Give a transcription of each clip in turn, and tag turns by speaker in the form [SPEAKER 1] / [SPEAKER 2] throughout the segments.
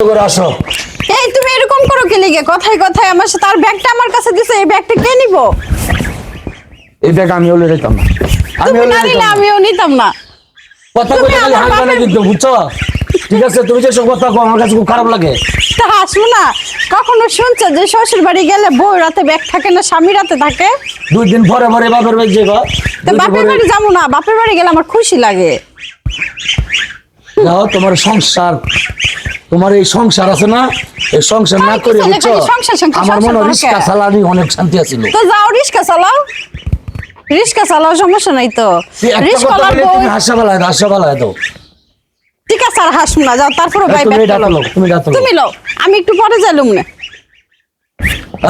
[SPEAKER 1] করে আসো।
[SPEAKER 2] এই তুমি এরকম করো কে লিগে কথায় কথায় আমার সাথে আর ব্যাগটা আমার কাছে দিছে এই ব্যাগটা কে নিব?
[SPEAKER 1] এই ব্যাগ আমি হলে যেতাম না। আমি
[SPEAKER 2] তুমি
[SPEAKER 1] হলে
[SPEAKER 2] না নিলে
[SPEAKER 1] যেতাম না।
[SPEAKER 2] আমিও নিতাম না।
[SPEAKER 1] কথা বলে খালি হাসবে না কিন্তু বুঝছ? ঠিক আছে তুমি যেসব কথা কও আমার কাছে খুব খারাপ লাগে।
[SPEAKER 2] তা হাসবো না। কখনো শুনছে যে শ্বশুর বাড়ি গেলে বউ রাতে ব্যাগ থাকে না স্বামী রাতে থাকে?
[SPEAKER 1] দুই দিন পরে পরে বাপের বাড়ি যাবা
[SPEAKER 2] তো বাপের বাড়ি যাব না বাপের বাড়ি গেলে আমার খুশি লাগে।
[SPEAKER 1] যাও তোমার সংসার। তোমার এই সংসার আছে না? এই সংসার না করে বুঝছ? আমার মনে রিস্কা। চালানি অনেক শান্তি আছিল
[SPEAKER 2] তো যাও রিক্সা চালাও। রিক্সা চালাও সমস্যা নাই তো।
[SPEAKER 1] বলে
[SPEAKER 2] চালাবো
[SPEAKER 1] তুমি হাসা বেলায় হাসা বেলায় দাও।
[SPEAKER 2] ঠিক আছে আর হাসবো না যাও তারপরে
[SPEAKER 1] এই
[SPEAKER 2] ভাই
[SPEAKER 1] তুমি ডাকো
[SPEAKER 2] লও।
[SPEAKER 1] তুমি ডাকো
[SPEAKER 2] তুমি লো আমি একটু পরে যাইলুম না।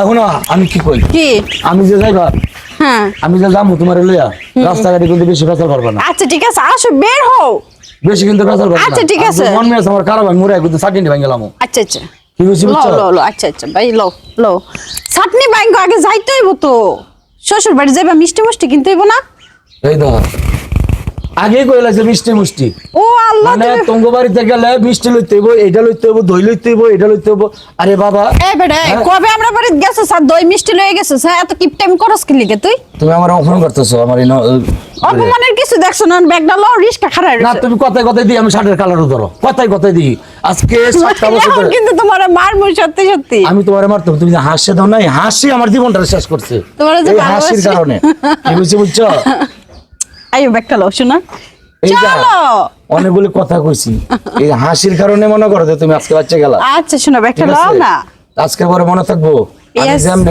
[SPEAKER 1] এখন আমি কি কই?
[SPEAKER 2] কি?
[SPEAKER 1] আমি যে যাইবা
[SPEAKER 2] হ্যাঁ।
[SPEAKER 1] আমি যে যাব তোমার লইয়া রাস্তাঘাটে কিন্তু বেশি ফেসাল পারবা না।
[SPEAKER 2] আচ্ছা ঠিক আছে আসো বের হও।
[SPEAKER 1] বেশি কিন্তু পারবা না।
[SPEAKER 2] আচ্ছা, ঠিক আছে।
[SPEAKER 1] মন মেয়ে আমার খারাপ আমি মুড়ে কিন্তু চাকরি ভাঙ গেলাম
[SPEAKER 2] আচ্ছা আচ্ছা।
[SPEAKER 1] কি বুঝছি
[SPEAKER 2] লো
[SPEAKER 1] বুঝছ?
[SPEAKER 2] লো লো আচ্ছা আচ্ছা ভাই লো লো চাটনি ব্যাংক আগে যাইতে হইব তো। শ্বশুর বাড়ি যাইবা মিষ্টি মিষ্টি কিনতে হইব না?
[SPEAKER 1] এই ধর আগে কইলা যে মিষ্টি মুষ্টি।
[SPEAKER 2] ও আল্লাহ
[SPEAKER 1] মানে তঙ্গ বাড়িতে গেলে মিষ্টি লইতে হইব এইটা লইতে হইব দই লইতে হইব এটা লইতে হইব। আরে বাবা।
[SPEAKER 2] এ বেটা
[SPEAKER 1] হ্যাঁ?
[SPEAKER 2] কবে আমরা বাড়ি গেছো স্যার? দই মিষ্টি লয়ে গেছো স্যার? এত কিপ টাইম করস কি লিগে তুই?
[SPEAKER 1] তুমি আমার অপমান করতেছো আমার
[SPEAKER 2] অপমানের কিছু দেখছ না? ব্যাগটা লো রিস্কা খারাপ
[SPEAKER 1] না তুমি কথায় কথায় দিই আমি শার্টের কালারও ধরো। কথায় কথায় দিই। আজকে সাতটা বছর ধরে
[SPEAKER 2] কিন্তু তোমার মারমু সত্যি সত্যি।
[SPEAKER 1] আমি তোমার মারতাম তুমি যে হাসছে দাও নাই হাসি আমার জীবনটা শেষ করছে।
[SPEAKER 2] তোমার যে
[SPEAKER 1] হাসির কারণে। কি বুঝছি বুঝছ?
[SPEAKER 2] আইও ব্যাগটা লো শোনা। চলো।
[SPEAKER 1] অনেকগুলি কথা কইছি। এই হাসির কারণে মনে করো যে তুমি আজকে বাচ্চা গেলা।
[SPEAKER 2] আচ্ছা শোনো ব্যাগটা লও না।
[SPEAKER 1] আজকে পরে মনে থাকব। আমি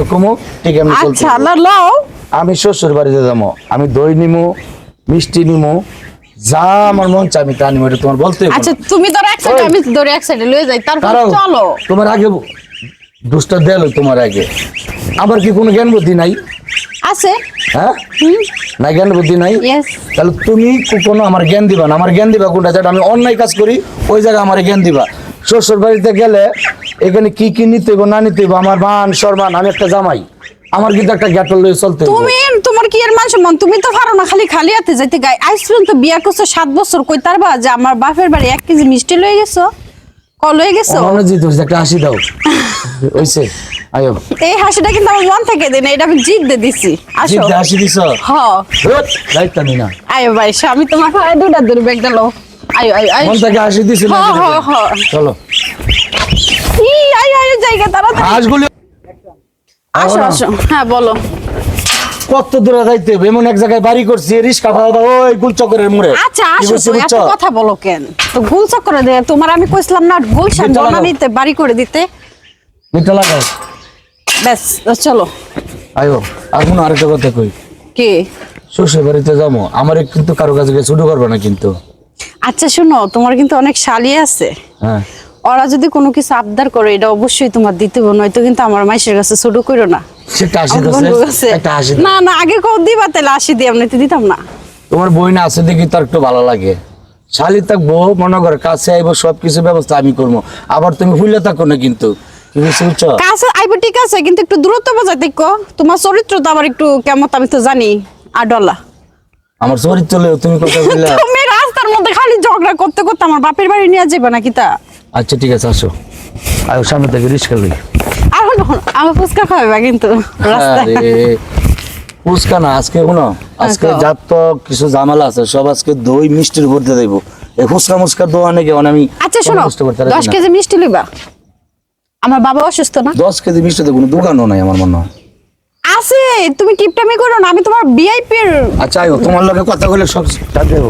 [SPEAKER 1] ঠিক এমনি
[SPEAKER 2] আচ্ছা। লও।
[SPEAKER 1] আমি শ্বশুর বাড়িতে যাব। আমি দই নিমু মিষ্টি নিমু যা আমার মন চাই আমি তা নিমু এটা তোমার বলতে।
[SPEAKER 2] আচ্ছা তুমি ধরো এক সাইডে আমি ধরে এক সাইডে লয়ে যাই তারপর চলো।
[SPEAKER 1] তোমার আগে দুষ্টা দেল তোমার আগে। আবার কি কোনো জ্ঞান বুদ্ধি নাই?
[SPEAKER 2] আছে।
[SPEAKER 1] হ্যাঁ? না জ্ঞান বুদ্ধি নাই? তাহলে তুমি কোনো আমার জ্ঞান দিবা না? আমার জ্ঞান দিবা কোনটা? যেটা আমি অন্যায় কাজ করি ওই জায়গায় আমার জ্ঞান দিবা। শ্বশুর বাড়িতে গেলে এখানে কি কি নিতে হইব না নিতে হইব আমার মান সম্মান আমি একটা জামাই। আমার কিন্তু একটা গ্যাটল লয়ে চলতে
[SPEAKER 2] তুমি তোমার কি এর মান সম্মান? তুমি তো পারো না খালি খালি হাতে যাইতে গাই আইসলেন তো বিয়া করছ সাত বছর কই তার বা? যে আমার বাপের বাড়ি এক কেজি মিষ্টি লয়ে গেছো ক লয়ে গেছো?
[SPEAKER 1] মনে জিত একটা হাসি দাও। ওইছে আয়ো।
[SPEAKER 2] এই হাসিটা কিন্তু আমার মন থেকে দিন এটা আমি জিদ দিয়ে দিছি। আসো।
[SPEAKER 1] হাসি দিছ?
[SPEAKER 2] হ।
[SPEAKER 1] দায়িত্ব আমি না।
[SPEAKER 2] আয়ো ভাই আমি দুটা দূর ব্যাগটা লো আয়ো আয়ো আয়ো।
[SPEAKER 1] মন থেকে হাসি দিছিল
[SPEAKER 2] হ, হ, হ।
[SPEAKER 1] চলো।
[SPEAKER 2] ই আয়ো আয়ো জায়গা
[SPEAKER 1] হাঁসগুলি
[SPEAKER 2] আসো আসো। হ্যাঁ বলো।
[SPEAKER 1] কত দূরে যাইতে হবে? এমন এক জায়গায় বাড়ি করছি রিস্কা খাওয়া দাওয়া ওই গুলচকের মোড়ে।
[SPEAKER 2] আচ্ছা আসো এত কথা বলো কেন? তো গোল চক্করে দে তোমার আমি কইছিলাম না গুলশান বনানিতে বাড়ি করে দিতে।
[SPEAKER 1] মিঠা লাগাও
[SPEAKER 2] ব্যাস চলো।
[SPEAKER 1] আয়ো আর কোনো আরেকটা কথা কই।
[SPEAKER 2] কি?
[SPEAKER 1] শ্বশুর বাড়িতে যাব আমার কিন্তু কারও কাছে গিয়ে শুরু করবে না কিন্তু।
[SPEAKER 2] আচ্ছা শোনো তোমার কিন্তু অনেক শালি আছে।
[SPEAKER 1] হ্যাঁ।
[SPEAKER 2] ওরা যদি কোনো কিছু আবদার করে এটা অবশ্যই তোমার দিতে হবে নয়তো কিন্তু আমার মাইশের কাছে ছোট করো না। না না আগে কেউ দিবা তাহলে আসি দিয়ে এমনিতে দিতাম না।
[SPEAKER 1] তোমার বই না আছে দেখি তার একটু ভালো লাগে। শালি থাকব মনে করো কাছে আইবো সব কিছু ব্যবস্থা আমি করব। আবার তুমি ভুলে থাকো না কিন্তু। কি
[SPEAKER 2] কাছে আইবো ঠিক আছে কিন্তু একটু দূরত্ব বজায় দেখো তোমার চরিত্র তো আবার একটু কেমন আমি তো জানি আর ডলা
[SPEAKER 1] আমার চরিত্র তুমি কথা বললে।
[SPEAKER 2] তুমি রাস্তার মধ্যে খালি ঝগড়া করতে করতে আমার বাপের বাড়ি নিয়ে যাবে নাকি তা?
[SPEAKER 1] আচ্ছা ঠিক আছে আসো। আয়ো সামনে থেকে রিস্কা লই
[SPEAKER 2] আর হলো আমার ফুচকা কিন্তু রাস্তায়।
[SPEAKER 1] আরে ফুচকা না আজকে কোনো আজকে
[SPEAKER 2] আচ্ছা।
[SPEAKER 1] যার তো কিছু ঝামেলা আছে সব আজকে দই মিষ্টির দিয়ে দেবো। এই ফুচকা মুচকা দোকানে গিয়ে অনেক আমি
[SPEAKER 2] আচ্ছা শোনো দশ। কেজি মিষ্টি লইবা। আমার বাবা অসুস্থ না?
[SPEAKER 1] দশ কেজি মিষ্টি তো কোনো দোকানও নাই আমার মনে হয়।
[SPEAKER 2] আছে তুমি কিপটামি করো না আমি তোমার ভিআইপি
[SPEAKER 1] আচ্ছা তোমার লগে কথা বলে সব কাজ দেবো